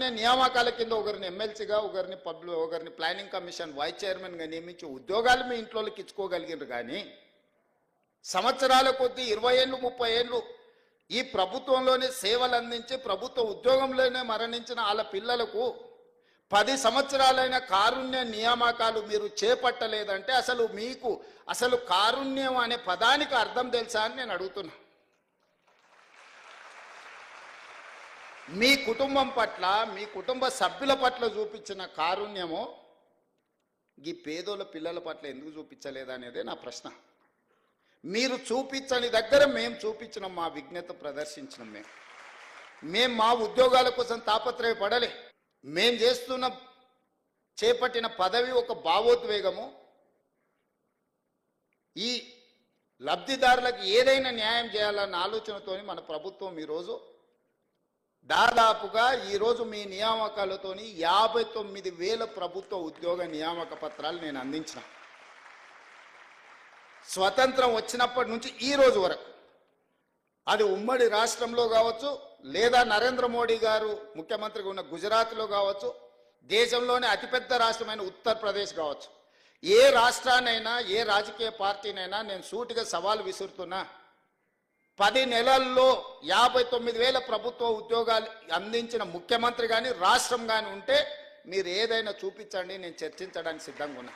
సామాన్య నియామకాల కింద ఒకరిని ఎమ్మెల్సీగా ఒకరిని పబ్లిక్ ఒకరిని ప్లానింగ్ కమిషన్ వైస్ చైర్మన్గా నియమించి ఉద్యోగాలు మీ ఇంట్లోకి ఇచ్చుకోగలిగినారు కానీ సంవత్సరాల కొద్దీ ఇరవై ఏళ్ళు ముప్పై ఏళ్ళు ఈ ప్రభుత్వంలోనే సేవలు అందించి ప్రభుత్వ ఉద్యోగంలోనే మరణించిన వాళ్ళ పిల్లలకు పది సంవత్సరాలైన కారుణ్య నియామకాలు మీరు చేపట్టలేదంటే అసలు మీకు అసలు కారుణ్యం అనే పదానికి అర్థం తెలుసా అని నేను అడుగుతున్నాను మీ కుటుంబం పట్ల మీ కుటుంబ సభ్యుల పట్ల చూపించిన కారుణ్యము ఈ పేదోళ్ళ పిల్లల పట్ల ఎందుకు చూపించలేదనేదే నా ప్రశ్న. మీరు చూపించని దగ్గర మేము చూపించినాం మా విజ్ఞత ప్రదర్శించినాం మేము మేము మా ఉద్యోగాల కోసం తాపత్రయపడలే. మేం చేస్తున్న చేపట్టిన పదవి ఒక భావోద్వేగము. ఈ లబ్ధిదారులకు ఏదైనా న్యాయం చేయాలన్న ఆలోచనతోని మన ప్రభుత్వం ఈరోజు దాదాపుగా ఈరోజు మీ నియామకాలతోని యాభై తొమ్మిది వేల ప్రభుత్వ ఉద్యోగ నియామక పత్రాలు నేను అందించిన. స్వతంత్రం వచ్చినప్పటి నుంచి ఈ రోజు వరకు. అది ఉమ్మడి రాష్ట్రంలో కావచ్చు లేదా నరేంద్ర మోడీ గారు ముఖ్యమంత్రిగా ఉన్న గుజరాత్లో కావచ్చు దేశంలోనే అతిపెద్ద రాష్ట్రమైన ఉత్తరప్రదేశ్ కావచ్చు. ఏ రాష్ట్రాన్నైనా ఏ రాజకీయ పార్టీనైనా నేను సూటిగా సవాల్ విసురుతున్నా. పది నెలల్లో యాభై తొమ్మిది వేల ప్రభుత్వ ఉద్యోగాలు అందించిన ముఖ్యమంత్రి కానీ రాష్ట్రం కానీ ఉంటే మీరు ఏదైనా చూపించండి నేను చర్చించడానికి సిద్ధంగా ఉన్నా.